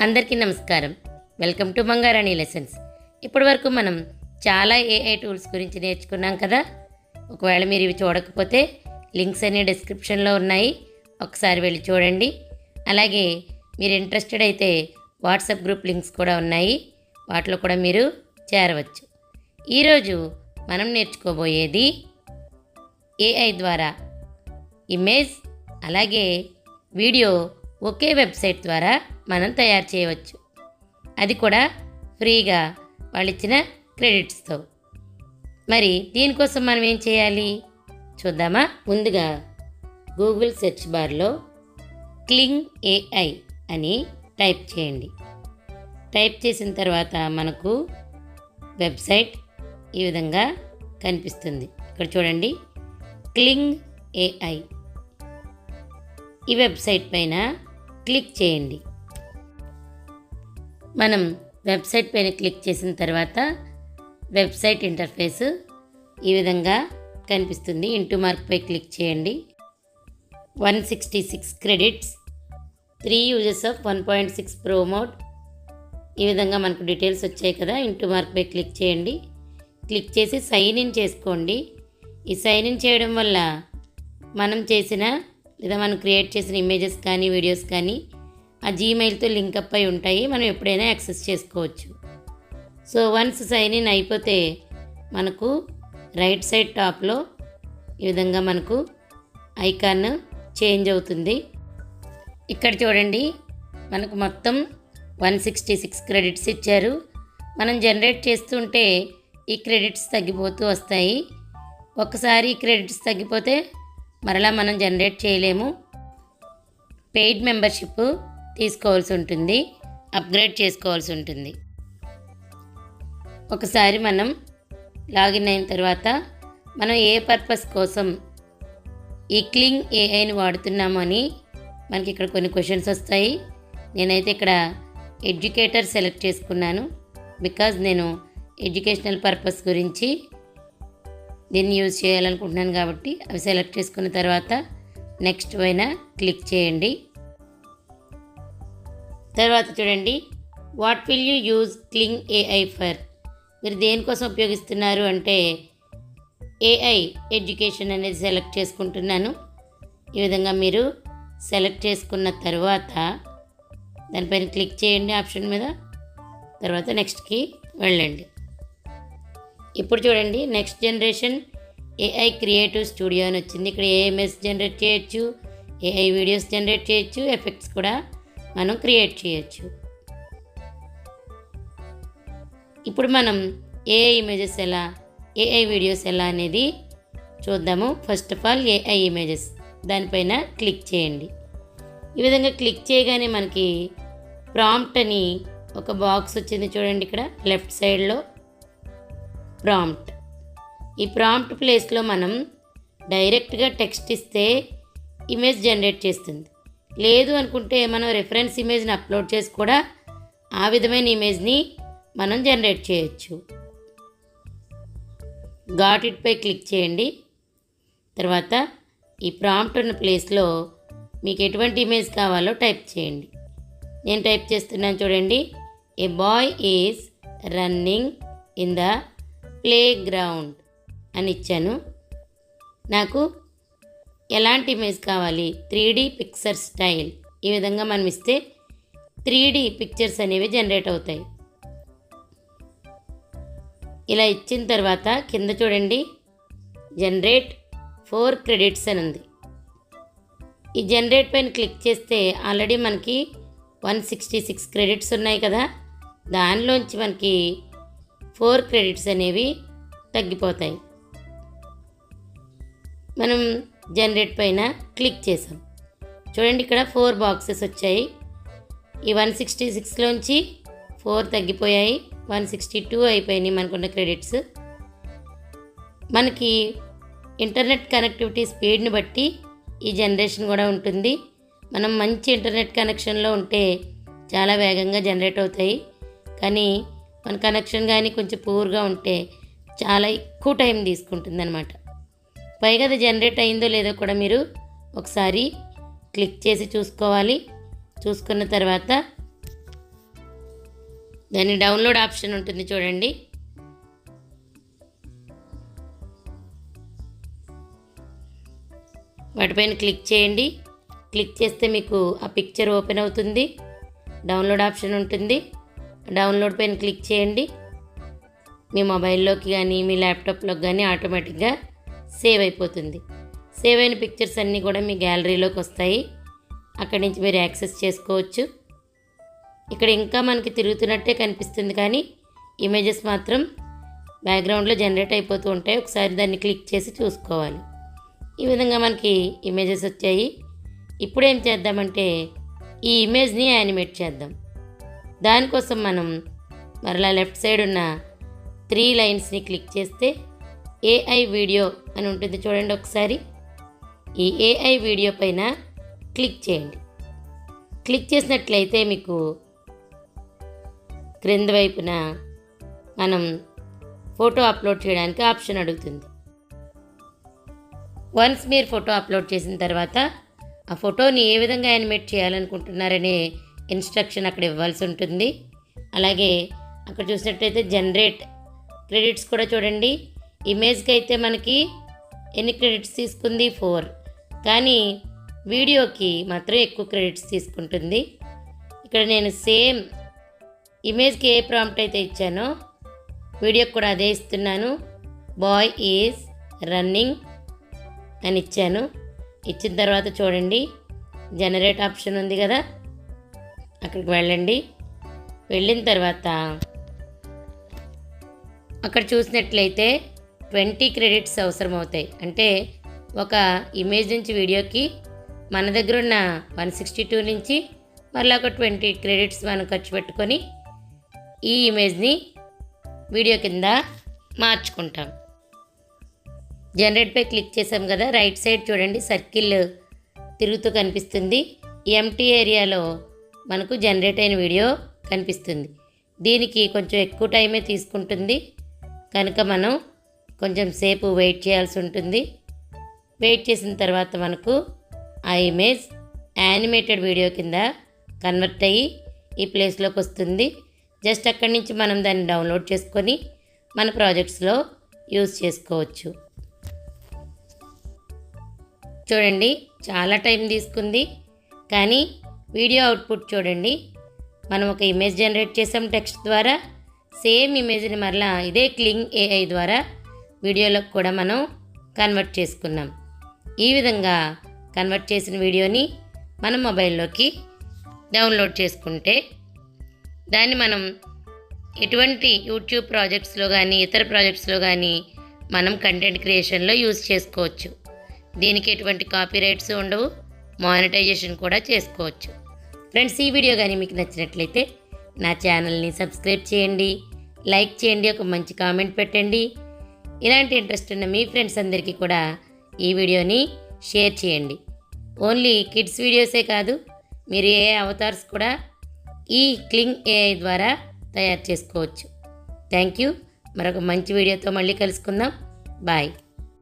అందరికీ నమస్కారం. Welcome to Mangarani lessons. ఇప్పటి వరకు మనం చాలా ఏఐ టూల్స్ గురించి నేర్చుకున్నాం కదా. ఒకవేళ మీరు ఇవి చూడకపోతే లింక్స్ అనే డిస్క్రిప్షన్లో ఉన్నాయి. ఒకసారి వెళ్ళి చూడండి. అలాగే మీరు ఇంట్రెస్టెడ్ అయితే వాట్సాప్ గ్రూప్ లింక్స్ కూడా ఉన్నాయి. వాటిలో కూడా మీరు చేరవచ్చు. ఈరోజు మనం నేర్చుకోబోయేది ఏఐ ద్వారా ఇమేజ్ అలాగే వీడియో ఒకే వెబ్సైట్ ద్వారా మనం తయారు చేయవచ్చు. అది కూడా ఫ్రీగా వాళ్ళు ఇచ్చిన క్రెడిట్స్తో. మరి దీనికోసం మనం ఏం చేయాలి? చూద్దామా? ముందుగా గూగుల్ సెర్చ్ బార్లో క్లింగ్ ఏఐ అని టైప్ చేయండి. టైప్ చేసిన తర్వాత మనకు వెబ్సైట్ ఈ విధంగా కనిపిస్తుంది. ఇక్కడ చూడండి. Kling AI. ఈ వెబ్సైట్ పైన క్లిక్ చేయండి. మనం వెబ్సైట్ పైన క్లిక్ చేసిన తర్వాత వెబ్సైట్ ఇంటర్ఫేస్ ఈ విధంగా కనిపిస్తుంది. ఇంటూ మార్క్పై క్లిక్ చేయండి. One sixty six credits three uses of one point six pro mode ఈ విధంగా మనకు డీటెయిల్స్ వచ్చాయి కదా. ఇంటూ మార్క్పై క్లిక్ చేయండి. క్లిక్ చేసి సైన్ ఇన్ చేసుకోండి. ఈ సైన్ ఇన్ చేయడం వల్ల మనం చేసిన లేదా మనం క్రియేట్ చేసిన ఇమేజెస్ కానీ వీడియోస్ కానీ ఆ జీమెయిల్తో లింకప్ అయి ఉంటాయి. మనం ఎప్పుడైనా యాక్సెస్ చేసుకోవచ్చు. సో వన్స్ సైన్ ఇన్ అయిపోతే మనకు రైట్ సైడ్ టాప్లో ఈ విధంగా మనకు ఐకాన్ చేంజ్ అవుతుంది. ఇక్కడ చూడండి మనకు మొత్తం వన్ సిక్స్టీ సిక్స్ క్రెడిట్స్ ఇచ్చారు. మనం జనరేట్ చేస్తుంటే ఈ క్రెడిట్స్ తగ్గిపోతూ వస్తాయి. ఒకసారి ఈ క్రెడిట్స్ తగ్గిపోతే మరలా మనం జనరేట్ చేయలేము. పెయిడ్ మెంబర్షిప్ తీసుకోవాల్సి ఉంటుంది అప్గ్రేడ్ చేసుకోవాల్సి ఉంటుంది. ఒకసారి మనం లాగిన్ అయిన తర్వాత మనం ఏ పర్పస్ కోసం ఈ క్లింగ్ ఏఐని వాడుతున్నాము అని మనకి ఇక్కడ కొన్ని క్వశ్చన్స్ వస్తాయి. నేనైతే ఇక్కడ ఎడ్యుకేటర్ సెలెక్ట్ చేసుకున్నాను. బికాజ్ నేను ఎడ్యుకేషనల్ పర్పస్ గురించి దీన్ని యూజ్ చేయాలనుకుంటున్నాను కాబట్టి అవి సెలెక్ట్ చేసుకున్న తర్వాత నెక్స్ట్ పైన క్లిక్ చేయండి. తర్వాత చూడండి. What will you use Kling AI for మీరు దేనికోసం ఉపయోగిస్తున్నారు అంటే ఏఐ ఎడ్యుకేషన్ అనేది సెలెక్ట్ చేసుకుంటున్నాను. ఈ విధంగా మీరు సెలెక్ట్ చేసుకున్న తర్వాత దానిపైన క్లిక్ చేయండి ఆప్షన్ మీద. తర్వాత నెక్స్ట్కి వెళ్ళండి. ఇప్పుడు చూడండి next generation AI creative studio అని వచ్చింది. ఇక్కడ ఏఎంఎస్ జనరేట్ చేయొచ్చు ఏఐ వీడియోస్ జనరేట్ చేయొచ్చు ఎఫెక్ట్స్ కూడా మనం క్రియేట్ చేయొచ్చు. ఇప్పుడు మనం ఏఐ ఇమేజెస్ ఎలా ఏఐ వీడియోస్ ఎలా అనేది చూద్దాము. First of all AI images దానిపైన క్లిక్ చేయండి. ఈ విధంగా క్లిక్ చేయగానే మనకి ప్రాంప్ట్ అని ఒక బాక్స్ వచ్చింది చూడండి ఇక్కడ లెఫ్ట్ సైడ్లో ప్రాంప్ట్ ఈ ప్రాంప్ట్ ప్లేస్లో మనం డైరెక్ట్గా టెక్స్ట్ ఇస్తే ఇమేజ్ జనరేట్ చేస్తుంది. లేదు అనుకుంటే మనం రెఫరెన్స్ ఇమేజ్ని అప్లోడ్ చేసి కూడా ఆ విధమైన ఇమేజ్ని మనం జనరేట్ చేయొచ్చు. గాట్ ఇట్పై క్లిక్ చేయండి. తర్వాత ఈ ప్రాంప్ట్ ఉన్న ప్లేస్లో మీకు ఎటువంటి ఇమేజ్ కావాలో టైప్ చేయండి. నేను టైప్ చేస్తున్నాను చూడండి. A boy is running in the playground అని ఇచ్చాను. నాకు ఎలాంటి ఇమేజ్ కావాలి? Three D picture style. ఈ విధంగా మనం ఇస్తే త్రీ డీ పిక్చర్స్ అనేవి జనరేట్ అవుతాయి. ఇలా ఇచ్చిన తర్వాత కింద చూడండి. జనరేట్ ఫోర్ క్రెడిట్స్ అని ఉంది. ఈ జనరేట్ పైన క్లిక్ చేస్తే ఆల్రెడీ మనకి వన్ సిక్స్టీ సిక్స్ క్రెడిట్స్ ఉన్నాయి కదా. దానిలోంచి మనకి ఫోర్ క్రెడిట్స్ అనేవి తగ్గిపోతాయి. మనం జనరేట్ పైన క్లిక్ చేసాం చూడండి ఇక్కడ ఫోర్ బాక్సెస్ వచ్చాయి. ఈ వన్ సిక్స్టీ సిక్స్లోంచి ఫోర్ తగ్గిపోయాయి. వన్ సిక్స్టీ టూ అయిపోయినాయి మనకున్న క్రెడిట్స్. మనకి ఇంటర్నెట్ కనెక్టివిటీ స్పీడ్ని బట్టి ఈ జనరేషన్ కూడా ఉంటుంది. మనం మంచి ఇంటర్నెట్ కనెక్షన్లో ఉంటే చాలా వేగంగా జనరేట్ అవుతాయి. కానీ మన కనెక్షన్ కానీ కొంచెం పూర్గా ఉంటే చాలా ఎక్కువ టైం తీసుకుంటుంది అనమాట పైగా అది జనరేట్ అయిందో లేదో కూడా మీరు ఒకసారి క్లిక్ చేసి చూసుకోవాలి. చూసుకున్న తర్వాత దాని డౌన్లోడ్ ఆప్షన్ ఉంటుంది చూడండి. వాటిపైన క్లిక్ చేయండి. క్లిక్ చేస్తే మీకు ఆ పిక్చర్ ఓపెన్ అవుతుంది. డౌన్లోడ్ ఆప్షన్ ఉంటుంది. డౌన్లోడ్ పైన క్లిక్ చేయండి. మీ మొబైల్లోకి కానీ మీ ల్యాప్టాప్లోకి కానీ ఆటోమేటిక్గా సేవ్ అయిపోతుంది. సేవ్ అయిన పిక్చర్స్ అన్నీ కూడా మీ గ్యాలరీలోకి వస్తాయి. అక్కడి నుంచి మీరు యాక్సెస్ చేసుకోవచ్చు. ఇక్కడ ఇంకా మనకి తిరుగుతున్నట్టే కనిపిస్తుంది కానీ ఇమేజెస్ మాత్రం బ్యాక్గ్రౌండ్లో జనరేట్ అయిపోతూ ఉంటాయి. ఒకసారి దాన్ని క్లిక్ చేసి చూసుకోవాలి. ఈ విధంగా మనకి ఇమేజెస్ వచ్చాయి. ఇప్పుడు ఏం చేద్దామంటే ఈ ఇమేజ్ని యానిమేట్ చేద్దాం. దానికోసం మనం మరలా లెఫ్ట్ సైడ్ ఉన్న త్రీ లైన్స్ని క్లిక్ చేస్తే ఏఐ వీడియో అని ఉంటుంది చూడండి ఒకసారి. ఈ ఏఐ వీడియో పైన క్లిక్ చేయండి. క్లిక్ చేసినట్లయితే మీకు క్రింద వైపున మనం ఫోటో అప్లోడ్ చేయడానికి ఆప్షన్ అడుగుతుంది. వన్స్ మీరు ఫోటో అప్లోడ్ చేసిన తర్వాత ఆ ఫోటోని ఏ విధంగా యానిమేట్ చేయాలనుకుంటున్నారనే ఇన్స్ట్రక్షన్ అక్కడ ఇవ్వాల్సి ఉంటుంది. అలాగే అక్కడ చూసినట్టయితే జనరేట్ క్రెడిట్స్ కూడా చూడండి. ఇమేజ్కి అయితే మనకి ఎన్ని క్రెడిట్స్ తీసుకుంది? ఫోర్. కానీ వీడియోకి మాత్రం ఎక్కువ క్రెడిట్స్ తీసుకుంటుంది. ఇక్కడ నేను సేమ్ ఇమేజ్కి ఏ ప్రాంప్ట్ అయితే ఇచ్చానో వీడియోకి కూడా అదే ఇస్తున్నాను. బాయ్ ఈజ్ రన్నింగ్ అని ఇచ్చాను. ఇచ్చిన తర్వాత చూడండి జనరేట్ ఆప్షన్ ఉంది కదా అక్కడికి వెళ్ళండి. వెళ్ళిన తర్వాత అక్కడ చూసినట్లయితే ట్వంటీ క్రెడిట్స్ అవసరం అవుతాయి అంటే ఒక ఇమేజ్ నుంచి వీడియోకి మన దగ్గర ఉన్న వన్ సిక్స్టీ టూ నుంచి మళ్ళీ ఒక ట్వంటీ క్రెడిట్స్ మనం ఖర్చు పెట్టుకొని ఈ ఇమేజ్ని వీడియో కింద మార్చుకుంటాం. జనరేట్పై క్లిక్ చేసాం కదా రైట్ సైడ్ చూడండి సర్కిల్ తిరుగుతూ కనిపిస్తుంది. ఎంటీ ఏరియాలో మనకు జనరేట్ అయిన వీడియో కనిపిస్తుంది. దీనికి కొంచెం ఎక్కువ టైమే తీసుకుంటుంది. కనుక మనం కొంచెం సేపు వెయిట్ చేయాల్సి ఉంటుంది. వెయిట్ చేసిన తర్వాత మనకు ఆ ఇమేజ్ యానిమేటెడ్ వీడియో కింద కన్వర్ట్ అయ్యి ఈ ప్లేస్లోకి వస్తుంది. జస్ట్ అక్కడి నుంచి మనం దాన్ని డౌన్లోడ్ చేసుకొని మన ప్రాజెక్ట్స్లో యూజ్ చేసుకోవచ్చు. చూడండి చాలా టైం తీసుకుంది. కానీ వీడియో అవుట్పుట్ చూడండి. మనం ఒక ఇమేజ్ జనరేట్ చేసాం టెక్స్ట్ ద్వారా సేమ్ ఇమేజ్ని మరలా ఇదే క్లింగ్ ఏఐ ద్వారా వీడియోలోకి కూడా మనం కన్వర్ట్ చేసుకున్నాం. ఈ విధంగా కన్వర్ట్ చేసిన వీడియోని మన మొబైల్లోకి డౌన్లోడ్ చేసుకుంటే దాన్ని మనం ఎటువంటి యూట్యూబ్ ప్రాజెక్ట్స్లో కానీ ఇతర ప్రాజెక్ట్స్లో కానీ మనం కంటెంట్ క్రియేషన్లో యూజ్ చేసుకోవచ్చు. దీనికి ఎటువంటి కాపీరైట్స్ ఉండవు. మానిటైజేషన్ కూడా చేసుకోవచ్చు. ఫ్రెండ్స్ ఈ వీడియో కానీ మీకు నచ్చినట్లయితే నా ఛానల్ని సబ్స్క్రైబ్ చేయండి. లైక్ చేయండి. ఒక మంచి కామెంట్ పెట్టండి. ఇలాంటి ఇంట్రెస్ట్ ఉన్న మీ ఫ్రెండ్స్ అందరికీ కూడా ఈ వీడియోని షేర్ చేయండి. ఓన్లీ కిడ్స్ వీడియోసే కాదు మీరు ఏ అవతార్స్ కూడా ఈ క్లింగ్ ఏఐ ద్వారా తయారు చేసుకోవచ్చు. థ్యాంక్ యూ మరొక మంచి వీడియోతో మళ్ళీ కలుసుకుందాం. బాయ్